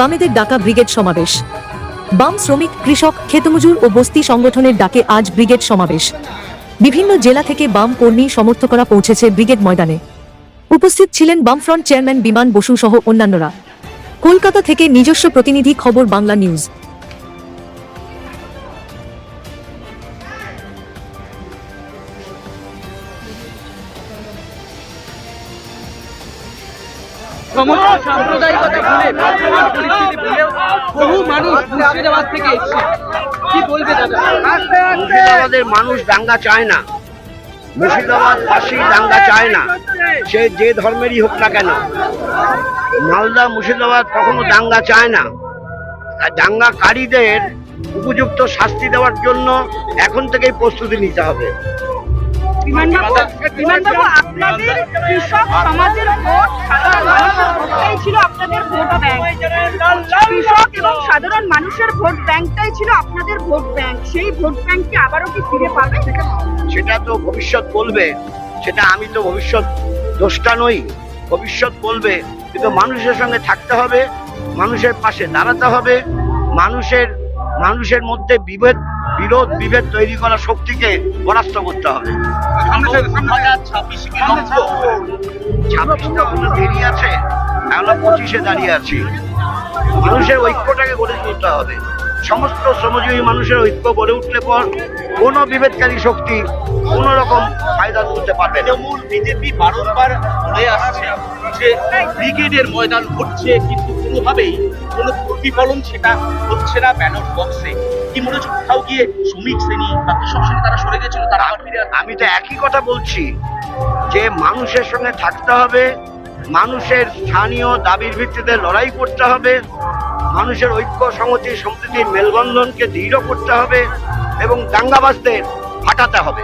বামেদের ডাকা ব্রিগেড সমাবেশ। বাম শ্রমিক, কৃষক, খেতমজুর ও বস্তি সংগঠনের ডাকে আজ ব্রিগেড সমাবেশ। বিভিন্ন জেলা থেকে বাম কর্মী সমর্থকরা পৌঁছেছে ব্রিগেড ময়দানে। উপস্থিত ছিলেন বামফ্রন্ট চেয়ারম্যান বিমান বসু সহ অন্যান্যরা। কলকাতা থেকে নিজস্ব প্রতিনিধি খবর বাংলা নিউজ। সমস্ত সাম্প্রদায়িকতা ভুলে, বর্তমান পরিস্থিতি ভুলেও বহু মানুষ মুর্শিদাবাদ থেকে এসছে। কি বলবে দাদা? মুর্শিদাবাদের মানুষ দাঙ্গা চায় না। মুর্শিদাবাদ বাসী দাঙ্গা চায় না। সে যে ধর্মেরই হোক না কেন। মালদা, মুর্শিদাবাদ কখনো দাঙ্গা চায় না। দাঙ্গাকারীদের উপযুক্ত শাস্তি দেওয়ার জন্য এখন থেকেই প্রস্তুতি নিতে হবে। বিমানবাবু বিমানবাবু আপনাদের কৃষক সমাজের ভোট সাধারণ মানুষের ভোটটাই ছিল আপনাদের ভোট ব্যাংক। কৃষক এবং সাধারণ মানুষের ভোট ব্যাংকটাই ছিল আপনাদের ভোট ব্যাংক। সেই ভোট ব্যাংককে আবারও কি ফিরে পাবে? সেটা তো ভবিষ্যৎ বলবে। সেটা আমি তো ভবিষ্যৎ দোষটা নই ভবিষ্যৎ বলবে। কিন্তু মানুষের সঙ্গে থাকতে হবে মানুষের পাশে দাঁড়াতে হবে মানুষের মানুষের মধ্যে বিভেদ বিরোধ বিভেদ তৈরি করা শক্তিকে পরাস্ত করতে হবে। ছাব্বিশটা কোনো দেরি আছে আমরা পঁচিশে দাঁড়িয়ে আছি। মানুষের ঐক্যটাকে গড়ে তুলতে হবে। সমস্ত শ্রমজীবী মানুষের ঐক্য গড়ে উঠলে পর কোনো বিভেদকারী শক্তি কোন রকম ফায়দা তুলতে পারবে তৃণমূল বিজেপি বারংবার বলে আসছে যে ব্রিগেডের ময়দান ঘটছে কিন্তু কোনোভাবেই কোনো প্রতিফলন সেটা হচ্ছে না ব্যালট বক্সে। কি মনে হচ্ছে কোথাও গিয়ে শ্রমিক শ্রেণি বা কৃষক শ্রেণি তারা সরে গেছিল তারা আবার ফিরে আমি তো একই কথা বলছি যে মানুষের সঙ্গে থাকতে হবে মানুষের স্থানীয় দাবির ভিত্তিতে লড়াই করতে হবে মানুষের ঐক্য সংহতি সম্প্রীতির মেলবন্ধনকে দৃঢ় করতে হবে এবং দাঙ্গাবাজদের হাঁটাতে হবে